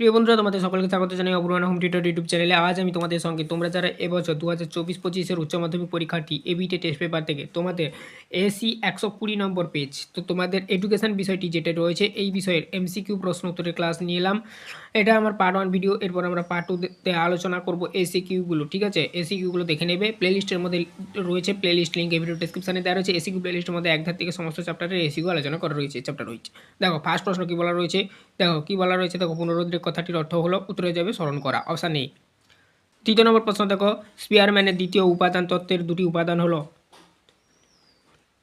প্রিয় বন্ধুরা, তোমাদের সকলকে স্বাগত জানাই অপূর্ণ হোম টিউটর ইউটিউব চ্যানেলে আজ আমি তোমাদের সঙ্গে, তোমরা যারা এবছর দু হাজার চব্বিশ পঁচিশের উচ্চ মাধ্যমিক পরীক্ষার্থী এবিটে টেস্ট পেপার থেকে তোমাদের এসি একশো কুড়ি নম্বর পেজ তো তোমাদের এডুকেশন বিষয়টি যেটা রয়েছে, এই বিষয়ের এমসিকিউ প্রশ্ন উত্তরের ক্লাস নিয়ে এলাম। এটা আমার পার্ট ওয়ান ভিডিও এরপর আমরা পার্ট টুতে আলোচনা করব এসি কিউগুলো ঠিক আছে? এসি কিউগুলো দেখে নেবে। প্লেলিস্টের মধ্যে রয়েছে প্লেলিস্ট লিঙ্ক এই ভিডিও ডিসক্রিপশনে দেওয়া রয়েছে। এসি কিউ প্লেলিস্টের মধ্যে একধার থেকে সমস্ত চ্যাপ্টারের এসি কিউ আলোচনা করা রয়েছে। চ্যাপ্টার রয়েছে। দেখো ফার্স্ট প্রশ্ন কী বলা রয়েছে? দেখো, কী বলা রয়েছে? দেখো পুনরুদ্রেক কথাটির অর্থ হলো উত্তরে যাবে স্মরণ করা, অপশান নেই তৃতীয় নম্বর প্রশ্ন দেখো স্পিয়ারম্যানের দ্বিতীয় উপাদান তত্ত্বের দুটি উপাদান হলো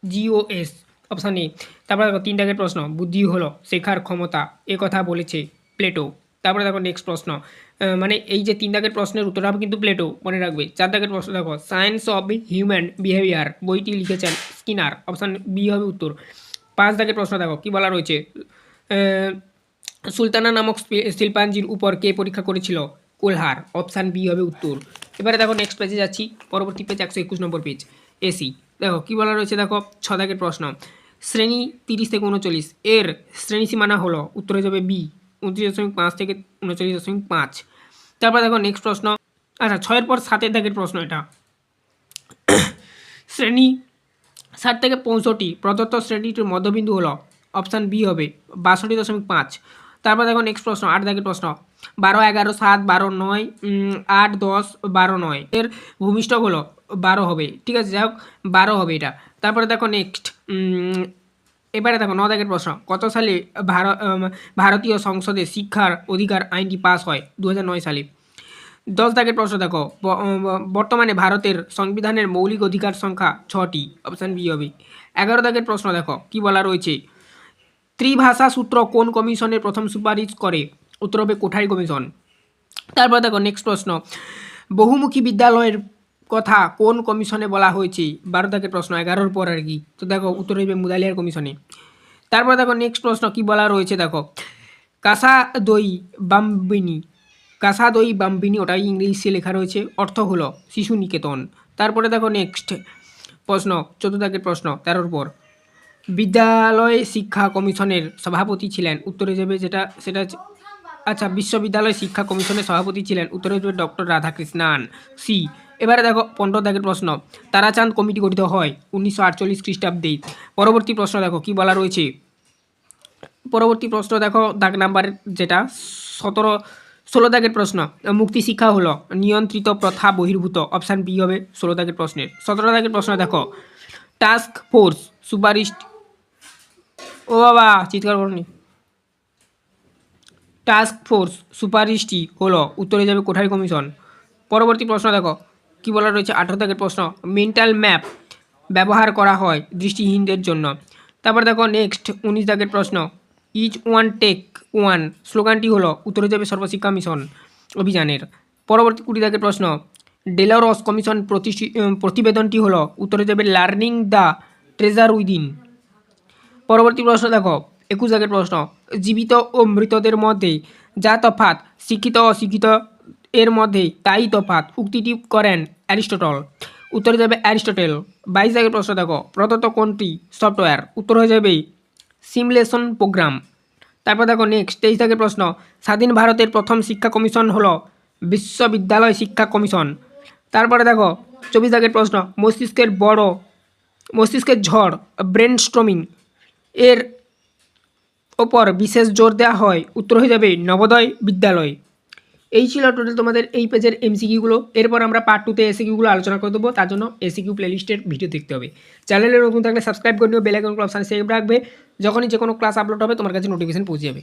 জিওএস অপশান নেই তারপরে দেখো, তিন দাগের প্রশ্ন, বুদ্ধি হলো, শেখার ক্ষমতা, এ কথা বলেছে প্লেটো। তারপরে দেখো নেক্সট প্রশ্ন মানে এই যে তিন দাগের প্রশ্নের উত্তর হবে কিন্তু প্লেটো, মনে রাখবে। চার দাগের প্রশ্ন দেখো সায়েন্স অফ হিউম্যান বিহেভিয়ার বইটি লিখেছেন স্কিনার, অপশান বি হবে উত্তর। পাঁচ দাগের প্রশ্ন দেখো, কি বলা রয়েছে? সুলতানা নামক শিল্পাঞ্জির উপর কে পরীক্ষা করেছিল? কোলহার। অপশান বি হবে উত্তর। এবারে দেখো নেক্সট পেজে যাচ্ছি। পরবর্তী পেজ একশো একুশ নম্বর পেজ এসি দেখো, কী বলা রয়েছে দেখো? ছ দাগের প্রশ্ন। শ্রেণি তিরিশ থেকে উনচল্লিশ। এর শ্রেণি সীমানা হলো, উত্তরে যাবে বি উনত্রিশ দশমিক পাঁচ থেকে উনচল্লিশ দশমিক পাঁচ। তারপর দেখো নেক্সট প্রশ্ন। আচ্ছা ছয়ের পর সাতের দাগের প্রশ্ন এটা। শ্রেণি ষাট থেকে পঁয়ষট্টি, প্রদত্ত শ্রেণীটির মধ্যবিন্দু হলো, অপশান বি হবে, বাষট্টি দশমিক পাঁচ। তারপর দেখো নেক্সট প্রশ্ন, আট দাগের প্রশ্ন। বারো, এগারো, সাত, বারো, নয় আট, দশ, বারো, নয়। এর ভূমিষ্ঠক হলো বারো হবে, ঠিক আছে? যাই হোক বারো হবে এটা। তারপরে দেখো নেক্সট এবারে দেখো ন দাগের প্রশ্ন। কত সালে ভারত ভারতীয় সংসদে শিক্ষার অধিকার আইনটি পাস হয়? দু সালে। দশ দাগের প্রশ্ন দেখো বর্তমানে ভারতের সংবিধানের মৌলিক অধিকার সংখ্যা ছটি অপশান বি হবে। এগারো দাগের প্রশ্ন দেখো, কি বলা রয়েছে? ত্রিভাষা সূত্র কোন কমিশনের প্রথম সুপারিশ করে? উত্তর হবে কোঠারি কমিশন। তারপর দেখো নেক্সট প্রশ্ন। বহুমুখী বিদ্যালয়ের কথা কোন কমিশনে বলা হয়েছে? বারো দাগের প্রশ্ন, এগারোর পর আর কি। তো দেখো উত্তর হইবে মুদালিয়ার কমিশনে। তারপর দেখো নেক্সট প্রশ্ন কি বলা রয়েছে দেখো? কাসা দই বাম্বিনী। কাসা দই বাম্বিনী, ওটাই ইংলিশে লেখা রয়েছে, অর্থ হলো শিশু নিকেতন। তারপরে দেখো নেক্সট প্রশ্ন, চতুর্থাকের প্রশ্ন, তেরোর পর। বিদ্যালয় শিক্ষা কমিশনের সভাপতি ছিলেন। উত্তরে যাবে যেটা, সেটা আচ্ছা বিশ্ববিদ্যালয় শিক্ষা কমিশনের সভাপতি ছিলেন। উত্তরে যাবে ডক্টর রাধাকৃষ্ণান। সি, এবারে দেখো, পনেরো দাগের প্রশ্ন। তারাচাঁদ কমিটি গঠিত হয় উনিশশো আটচল্লিশ খ্রিস্টাব্দে। পরবর্তী প্রশ্ন দেখো, কি বলা রয়েছে? পরবর্তী প্রশ্ন দেখো, দাগ নাম্বার যেটা, সতেরো, ষোলো দাগের প্রশ্ন। মুক্তি শিক্ষা হলো, নিয়ন্ত্রিত প্রথা বহির্ভূত। অপশান বি হবে ষোলো দাগের প্রশ্নের। সতেরো দাগের প্রশ্ন দেখো, টাস্ক ফোর্স সুপারিশ ও বাবা, চিৎকার করনি টাস্ক ফোর্স সুপারিশটি হলো, উত্তরে যাবে কোঠারি কমিশন। পরবর্তী প্রশ্ন দেখো, কি বলা রয়েছে? আঠারো দাগের প্রশ্ন। মেন্টাল ম্যাপ ব্যবহার করা হয় দৃষ্টিহীনদের জন্য। তারপর দেখো নেক্সট উনিশ দাগের প্রশ্ন। ইচ ওয়ান টেক ওয়ান স্লোগানটি হলো, উত্তরে যাবে সর্বশিক্ষা মিশন অভিযানের। পরবর্তী কুড়ি দাগের প্রশ্ন। ডেলারস কমিশন প্রতিবেদনটি হলো, উত্তরে যাবে লার্নিং দ্য ট্রেজার উইদিন পরবর্তী প্রশ্ন দেখো একুশ আগের প্রশ্ন। জীবিত ও মৃতদের মধ্যে যা তফাৎ, শিক্ষিত অশিক্ষিত এর মধ্যে তাই তফাৎ, উক্তিটি করেন অ্যারিস্টটল। উত্তরে যাবে অ্যারিস্টটেল। বাইশ আগের প্রশ্ন দেখো, প্রদত্ত কোনটি সফটওয়্যার? উত্তর হয়ে যাবে সিমুলেশন প্রোগ্রাম। তারপর দেখো নেক্সট তেইশ আগের প্রশ্ন, স্বাধীন ভারতের প্রথম শিক্ষা কমিশন হলো বিশ্ববিদ্যালয় শিক্ষা কমিশন। তারপরে দেখো, চব্বিশ আগের প্রশ্ন, মস্তিষ্কের বড়, মস্তিষ্কের ঝড় ব্রেন স্ট্রমিং এর ওপর বিশেষ জোর দেওয়া হয়। উত্তর হয়ে যাবে নবোদয় বিদ্যালয়। এই ছিল টোটাল তোমাদের এই পেজের এমসিকিউগুলো এরপর আমরা পার্ট টুতে এসিকিউগুলো আলোচনা করে দেবো। তার জন্য এসিকিউ প্লেলিস্টের ভিডিও দেখতে হবে। চ্যানেলে নতুন থাকলে সাবস্ক্রাইব করে নিও বেলাইকন ক্লাব সেভ রাখবে। যখনই যে কোনো ক্লাস আপলোড হবে, তোমার কাছে নোটিফিকেশন পৌঁছে যাবে।